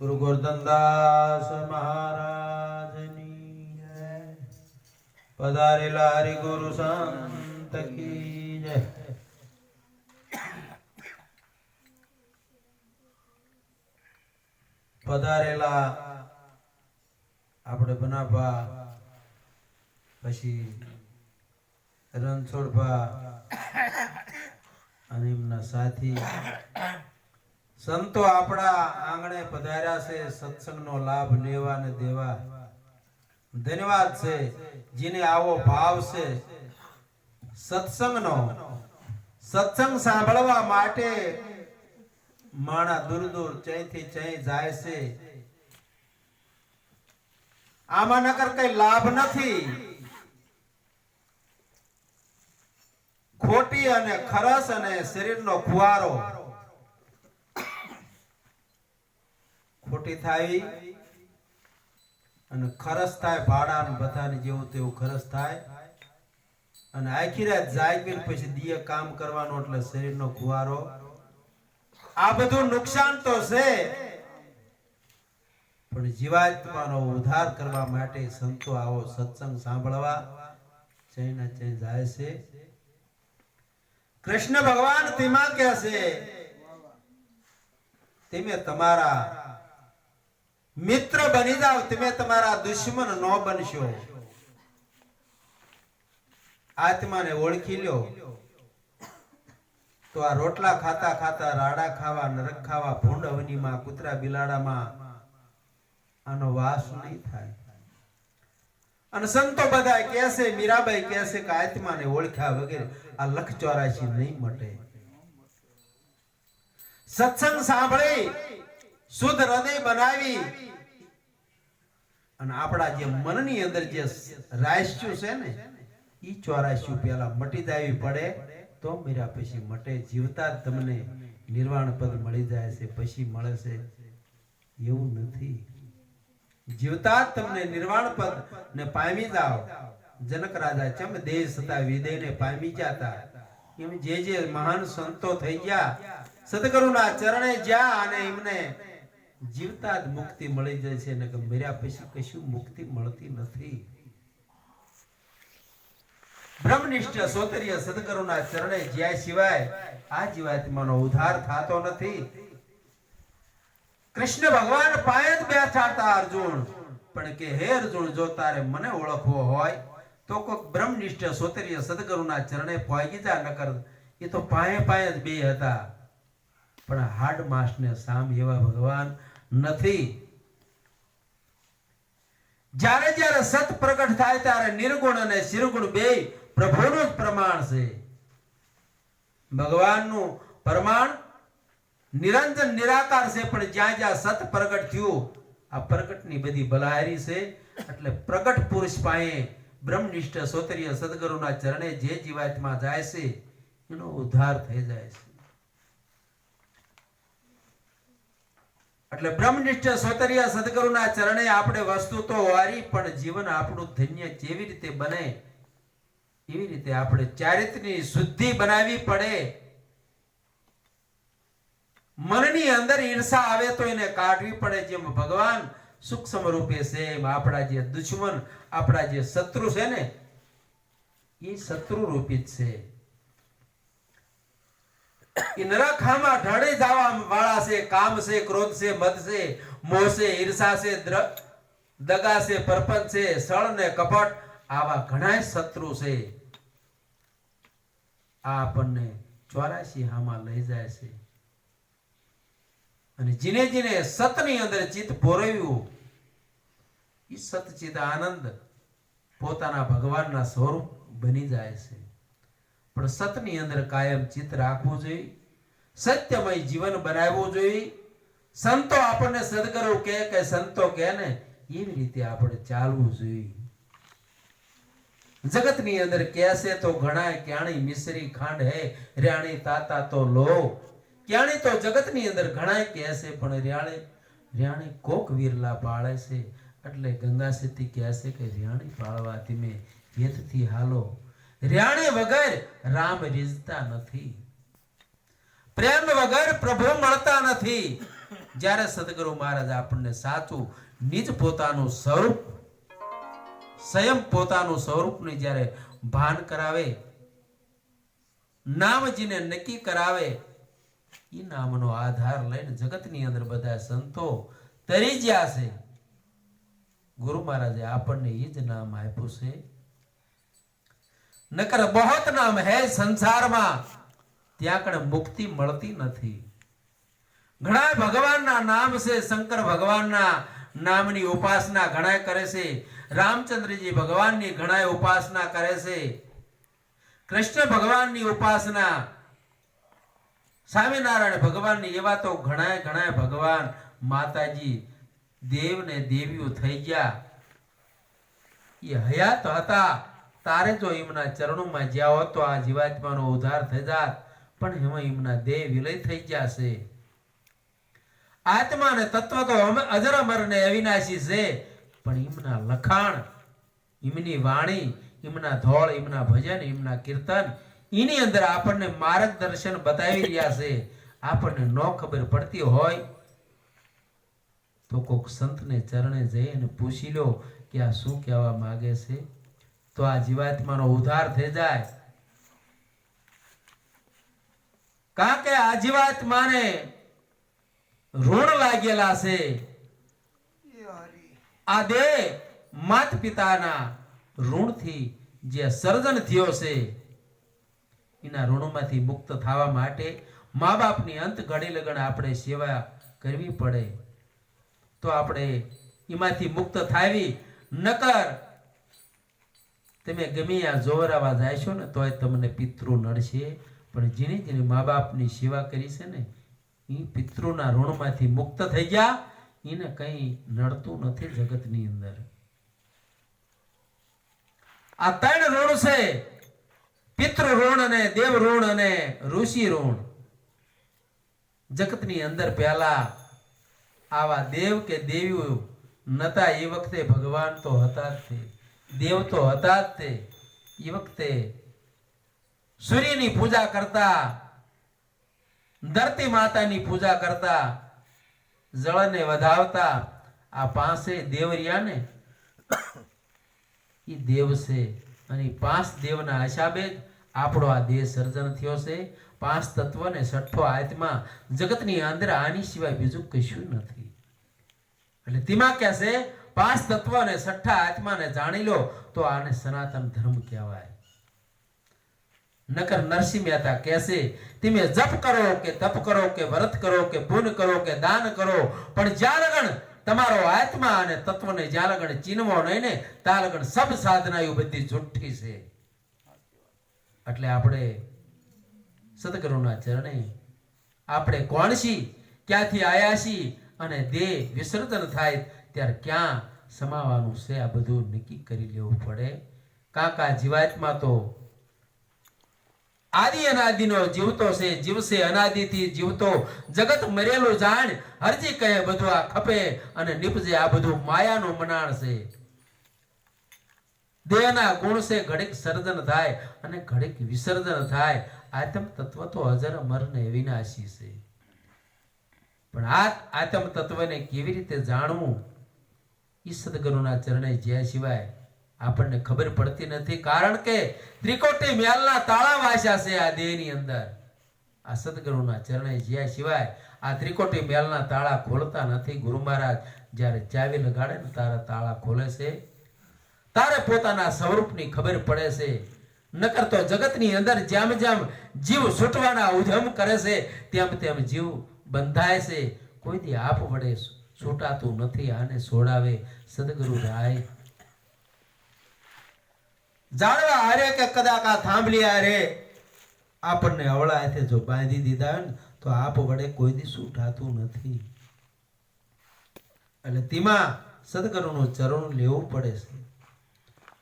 ગુરુ ગોરધનદાસ મહારાજની જય. પધારેલા હરિ ગુરુ સંત કી જય. પધારેલા આપણે બનાવવા પછી રણછોડભા અને એમના સાથી સંતો આપણા આંગણે પધાર્યા છે, સત્સંગનો લાભ લેવા ને દેવા. ધન્યવાદ છે, જેને આવો ભાવ છે. સત્સંગનો, સત્સંગ સાંભળવા માટે માણા દૂર દૂર ચૈથી ચય જાય છે. આમાં નકર કઈ લાભ નથી. ખોટી અને ખરસ અને શરીરનો ખુવારો. ખોટી થાય અને ખરસ થાય ભાડા ને બધાને જેવું તેવું ખરસ થાય. અને આખી રાત જાગીને પછી દિય કામ કરવાનો એટલે શરીરનો ખુવારો આ બધું નુકસાન તો છે, પણ જીવાત્માનો ઉદ્ધાર કરવા માટે સંતો આવો સત્સંગ સાંભળવા ચૈના ચૈ જાય છે. કૃષ્ણ ભગવાન તેમાં કહે છે, તમે તમારા મિત્ર બની જાઓ તમે તમારા દુશ્મન ન બનશો. આત્માને ઓળખી લ્યો તો આ રોટલા ખાતા ખાતા, રાડા ખાવા, નરક ખાવા ભૂંડ અવનીમાં કૂતરા બિલાડામાં આનો વાસ નહીં થાય. અને સંતો બધા કહેશે, મીરાબાઈ કહેશે કે આત્માને ઓળખ્યા વગેરે આ લખ ચોરાશી નહીં મટે. સત્સંગ સાંભળી. શુદ્ધ હૃદય બનાવી. અને આપણા જે મનની અંદર જે રાશ્યું છે ને, ઈ ચોરાશ્યું પેલા મટી જાવી પડે, તો મીરા પછી મટે જીવતા તમને નિર્વાણ પદ મળી જાય છે, પછી મળે છે. એવું નથી. જીવતા તમને નિર્વાણ પદ ને પામી જાઓ. જનક રાજા ચમ દેહ સતા વિદેને પામી જાતા. એમ જે જે મહાન સંતો થઈ ગયા, સદગુરુના ચરણે જ્યાં અને એમને જીવતા જ મુક્તિ મળી જાય છે ને કે મર્યા પછી કશું મુક્તિ મળતી નથી. બ્રહ્મનિષ્ઠ સોતરીય સદગુરુના ચરણે જ્યાં સિવાય આ જીવાત્માનો ઉદ્ધાર થતો નથી. કૃષ્ણ ભગવાન પાસે જ બેઠા અર્જુન. પણ કે હે અર્જુન, જો તારે મને ઓળખવો હોય, તો કોઈક બ્રહ્મનિષ્ઠ સોતરીય સદગુરુના ચરણે પહોંચી જા નકર એ તો પાયે પાયે જ બે હતા. પણ હાડ માસ ને સામ એવા ભગવાન નથી. જ્યારે જ્યારે સત પ્રગટ થાય ત્યારે નિર્ગુણ અને શિરગુણ બે પ્રભુનું જ પ્રમાણ છે. ભગવાનનું પ્રમાણ નિરંજન, નિરાકાર છે, પણ જ્યાં જ્યાં સત પ્રગટ થયું, આ પ્રગટની બધી ભલાહારી છે. એટલે પ્રગટ પુરુષ પાસે બ્રહ્મનિષ્ઠ સોતરીય સદગુરુના ચરણે જે જીવાતમાં જાય છે, એનો ઉદ્ધાર થઈ જાય છે. એટલે બ્રહ્મનિષ્ઠ સોતરીય સદગુરુના ચરણે આપણે વસ્તુ તો વારી, પણ જીવન આપણું ધન્ય કેવી રીતે બને, એવી રીતે આપણે ચારિત્રની શુદ્ધિ બનાવી પડે. મનની અંદર ઈર્ષા આવે તો એને કાઢવી પડે જેમ ભગવાન સૂક્ષ્મ રૂપે છે, એમ આપણા જે દુશ્મન, આપણા જે શત્રુ છે ને, એ શત્રુ રૂપી છે. એ નરખામાં ઢળી જવા વાળા છે, કામ છે, ક્રોધ છે, મદ છે, મોહ છે, ઈર્ષા છે દગા છે, પરપંચ છે સળ ને કપટ, આવા ઘણા શત્રુ છે. આ આપણને ચોરાશી હામાં લઈ જાય છે. અને જીને જીને સતની અંદર ચિત્ત પોરવ્યું. એ સતચિત આનંદ પોતાના ભગવાનના સ્વરૂપ બની જાય છે. પણ સતની અંદર કાયમ ચિત્ત રાખવું જોઈએ. સત્યમય જીવન બનાવવું જોઈએ. સંતો આપણને સદગુરુ કહે કે સંતો કહે ને, એવી રીતે આપણે ચાલવું જોઈએ. જગતની અંદર કેસે તો ઘણા ક્યાણી મિશ્રી ખાંડ હે? રાણી તાતા તો લો. ક્યાણી તો જગતની અંદર ઘણા કહેશે, પણ રિયાણી રિયાણી કોક વિરલા પાળે છે. એટલે ગંગા સિદ્ધિ કહેશે કે રિયાણી પાળવાથી મેં હેતથી હાલો રિયાણી વગર રામ રીઝતા નથી. પ્રેમ વગર પ્રભુ મળતા નથી. જ્યારે સદગુરુ મહારાજ આપણને સાચું, નિજ પોતાનું સ્વરૂપ, સ્વયં પોતાનું સ્વરૂપને જ્યારે ભાન કરાવે, નામજીને નક્કી કરાવે એ નામનો આધાર લઈને જગતની અંદર બધા સંતો તરી ગયા છે. ગુરુ મહારાજે આપણને એ જ નામ આપ્યું છે. નકર બહોત નામ હે સંસારમાં. ત્યાં કણ મુક્તિ મળતી નથી. ઘણા ભગવાનના નામ છે, શંકર ભગવાનના નામની ઉપાસના ઘણા કરે છે, રામચંદ્રજી ભગવાનની ઘણા ઉપાસના કરે છે, કૃષ્ણ ભગવાનની ઉપાસના, સ્વામિનારાયણ ભગવાનની એવા તો ઘણા ઘણા ભગવાન માતાજી દેવ ને દેવીઓ થઈ ગયા. એ હયાત હતા. તારે જો એમના ચરણોમાં જ્યાં હોત આ જીવાત્માનો ઉદ્ધાર થઈ જાત. પણ એમાં એમના દેહ વિલય થઈ જશે. આત્મા અને તત્વ તો અજર ને અવિનાશી છે. પણ એમના લખાણ એમની વાણી એમના ધોળ એમના ભજન એમના કીર્તન એની અંદર આપણને માર્ગદર્શન બતાવી રહ્યા છે. આપણને ન ખબર પડતી હોય તો કોક સંતને ચરણે જઈ અને પૂછી લો કે આ શું કહેવા માગે છે? તો આ જીવાત્માનો ઉદ્ધાર થઈ જાય. કારણ કે આ જીવાત્માને ઋણ લાગેલા છે. આ દેહ માત પિતાના ઋણથી જે સર્જન થયો છે, એના ઋણોમાંથી મુક્ત થવા માટે મા બાપની અંત ઘડી લગન આપણે સેવા કરવી પડે. તો આપણે એમાંથી મુક્ત થાવી, નકર તમે ગમે આ જોવરાવા જાશો ને તોય તમને પિતૃ નડશે પણ જેને જેને મા બાપની સેવા કરી છે ને એ પિતૃના ઋણમાંથી મુક્ત થઈ ગયા એને કંઈ નડતું નથી જગતની અંદર. આ ત્રણ ઋણ છે. પિતૃ ઋણ અને દેવ ઋણ અને ઋષિ ઋણ. જગતની અંદર પહેલા આવા દેવ કે દેવીઓ નતા, એ વખતે ભગવાન તો હતા જ દેવ તો હતા તે, એ વખતે સૂર્યની પૂજા કરતા, ધરતી માતાની પૂજા કરતા, જળને વધાવતા, આ પાસે દેવ ને એ દેવ છે. અને પાંચ દેવના હિસાબે આપણો આ દેહ સર્જન થયો છે. પાંચ તત્વ ને છઠ્ઠો આત્મા જગતની અંદર આની સિવાય બીજું કશું નથી. એટલે તેમાં કહે છે? પાંચ તત્વ અને છઠ્ઠા આત્માને જાણી લો, તો આને સનાતન ધર્મ કહેવાય. નકર નરસિંહ મહેતા કહેશે, તમે જપ કરો કે તપ કરો કે વ્રત કરો કે પુન કરો કે દાન કરો, પણ જ્યાં તમારો આત્મા અને તત્વને જ્યાં ચીનવો નહીં ને ત્યાં સબ સાધનાયું બધી જુઠ્ઠી છે. એટલે આપણે સદગુરુના ચરણે આપણે કોણ છીએ ક્યાંથી આયા છીએ અને દેહ વિસર્જન થાય ત્યારે ક્યાં સમાવાનું છે? આ બધું નક્કી કરી લેવું પડે. કાકા, જીવાતમાં તો આદિ અનાદિનો જીવતો છે, જીવશે અનાદિથી જીવતો. જગત મરેલો જાણ, હરજી કહે બધું આ ખપે અને નીપજે આ બધું માયાનું મનાણ છે. દેહના ગુણ છે, ઘડીક સર્જન થાય અને ઘડીક વિસર્જન થાય. આત્મ તત્વ તો અજર અમર ને વિનાશી છે. પણ આ આત્મ તત્વને કેવી રીતે જાણવું? ઈ સદગુરુના ચરણે જ્યાં સિવાય આપણને ખબર પડતી નથી. કારણ કે ત્રિકોટી મેલના તાળા વાસ્યા છે આ દેહની અંદર. આ સદગુરુના ચરણે જ્યાં સિવાય આ ત્રિકોટી મેલના તાળા ખોલતા નથી. ગુરુ મહારાજ જ્યારે ચાવી લગાડે ને તારા તાળા ખોલે છે. તારે પોતાના સ્વરૂપની ખબર પડે છે. નકર તો જગતની અંદર જેમ જેમ જીવ છૂટવાના ઉધમ કરે છે. તેમ તેમ જીવ બંધાય છે. કોઈથી આપ વડે છૂટાતું નથી, આને છોડાવે સદગુરુ રાય. જાણવા હારે કે કદાચ આ થાંભલી હારે આપણને અવળા જો બાંધી દીધા ને, તો આપ વડે કોઈ દી છૂટાતું નથી. એટલે તેમાં સદગુરુનું ચરણ લેવું પડે છે.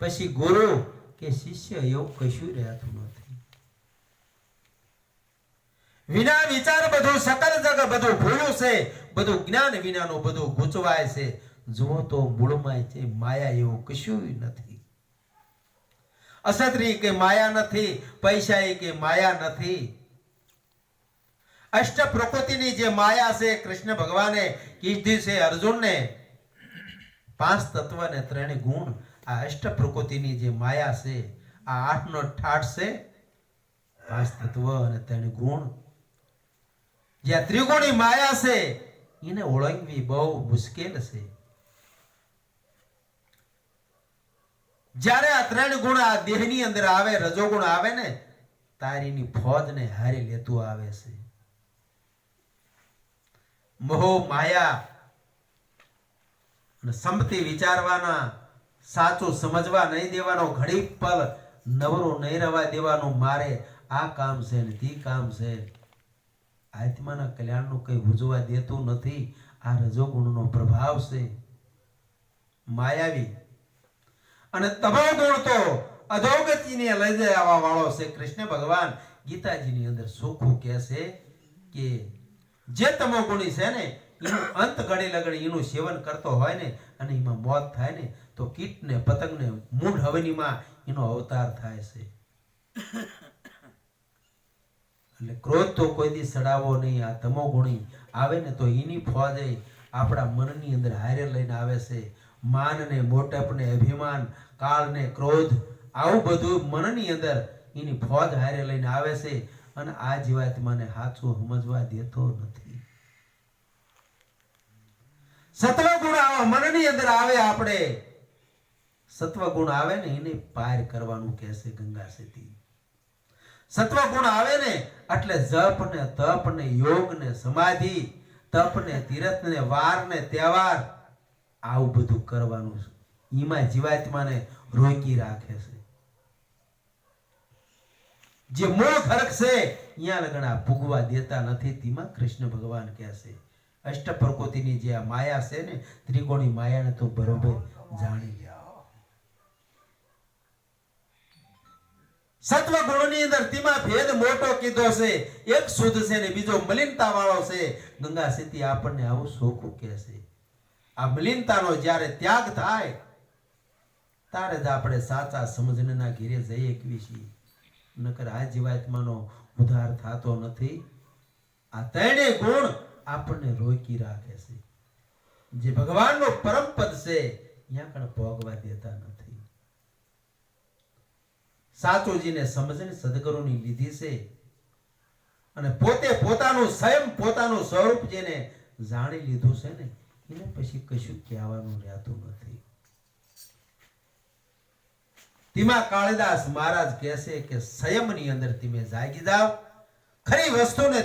પછી ગુરુ કે શિષ્ય એવું કશું રહેતું નથી. વિના વિચાર બધું સકલ જગ બધું ભૂલું છે, બધું જ્ઞાન વિનાનું બધું ગૂંચવાય છે. જુઓ તો મૂળમાં છે માયા એવું કશું નથી. અસત્રી કે માયા નથી પૈસા કે માયા નથી. અષ્ટ પ્રકૃતિની જે માયા છે, કૃષ્ણ ભગવાને કીધી છે અર્જુનને. પાંચ તત્વ ને ત્રણ ગુણ આ અષ્ટ પ્રકૃતિની જે માયા છે, આ આઠનો ઠાઠ છે. પાંચ તત્વ અને ત્રણ ગુણ જે ત્રિગુણી માયા છે, એને ઓળંગવી બહુ મુશ્કેલ છે. જ્યારે આ ત્રણ ગુણ આ દેહની અંદર આવે, રજોગુણ આવે ને, તારીની ફોજને હારી લેતું આવે છે. મોહ, માયા અને સંપત્તિ વિચારવાના, સાચું સમજવા નહીં દેવાનો ઘડી પર નવરો નહીં રવા દેવાનું, મારે આ કામ છે ને તે કામ છે. આત્માના કલ્યાણનું કંઈ ઉજવા દેતું નથી. આ રજોગુણનો પ્રભાવ છે. માયાવી. અને તમો તો અધોગતિને લઈ જવા વાળો છે કૃષ્ણ ભગવાન. ગીતાજીની અંદર સોખું કહે છે કે જે તમો ગુણી છે ને, એનું અંત ઘડી લગડી એનું સેવન કરતો હોય ને, અને એમાં મોત થાય ને, તો કીટ ને પતંગ ને મૂળ હવનીમાં એનો અવતાર થાય છે. એટલે ક્રોધ તો કોઈ દી સડાવો નહીં, આ તમો ગુણી આવે ને તો એની ફોજ આપણા મનની અંદર હારે લઈને આવે છે. માન ને મોટપ ને અભિમાન, કાળ ને ક્રોધ, આવું બધું મનની અંદર એની ફોજ હારે લઈને આવે છે અને આ જીવાત્માને સાચું સમજવા દેતો નથી. સત્વ ગુણ આવા મનની અંદર આવે આપણે. સત્વ ગુણ આવે ને એને પાર કરવાનું કહેશે ગંગા સેતી. સત્વ ગુણ આવે ને, એટલે જપ ને તપ ને યોગ ને સમાધિ તપ ને તીરથ ને વાર ને તહેવાર, આવું બધું કરવાનું છે. એમાં જીવાત્માને રોકી રાખે છે. જે મૂળ ખરક છે અહીંયા આ ભૂગવા દેતા નથી. તેમાં કૃષ્ણ ભગવાન કહે છે અષ્ટ પ્રકૃતિની જે આ માયા છે ને, ત્રિકોણી માયાને તો બરોબર જાણી ગયા સત્વ ગુણની અંદર તેમાં ભેદ મોટો કીધો છે. એક શુદ્ધ છે ને બીજો મલિનતા વાળો છે. ગંગા સીતી આપણને આવું સોખું કહે આ મલિનતાનો જ્યારે ત્યાગ થાય, ત્યારે જ આપણે સાચા સમજણના ઘેરે જઈએ કેવી છીએ. નકર આ જીવાત્માનો ઉદ્ધાર થતો નથી. આ ત્રણેય ગુણ આપણને રોકી રાખે છે. જે ભગવાનનો પરમ પદ છે ત્યાં કણ ભોગવા દેતા નથી. સાચુજીને સમજણ સદગુરુની લીધી છે. અને પોતે પોતાનું સ્વયં પોતાનું સ્વરૂપ જેને જાણી લીધું છે ને, એને પછી કશું કહેવાનું રહેતું નથી. તેમાં કાળિદાસ મહારાજ કહે છે કે સંયમની અંદર તમે જાગી જાવ ખરી વસ્તુને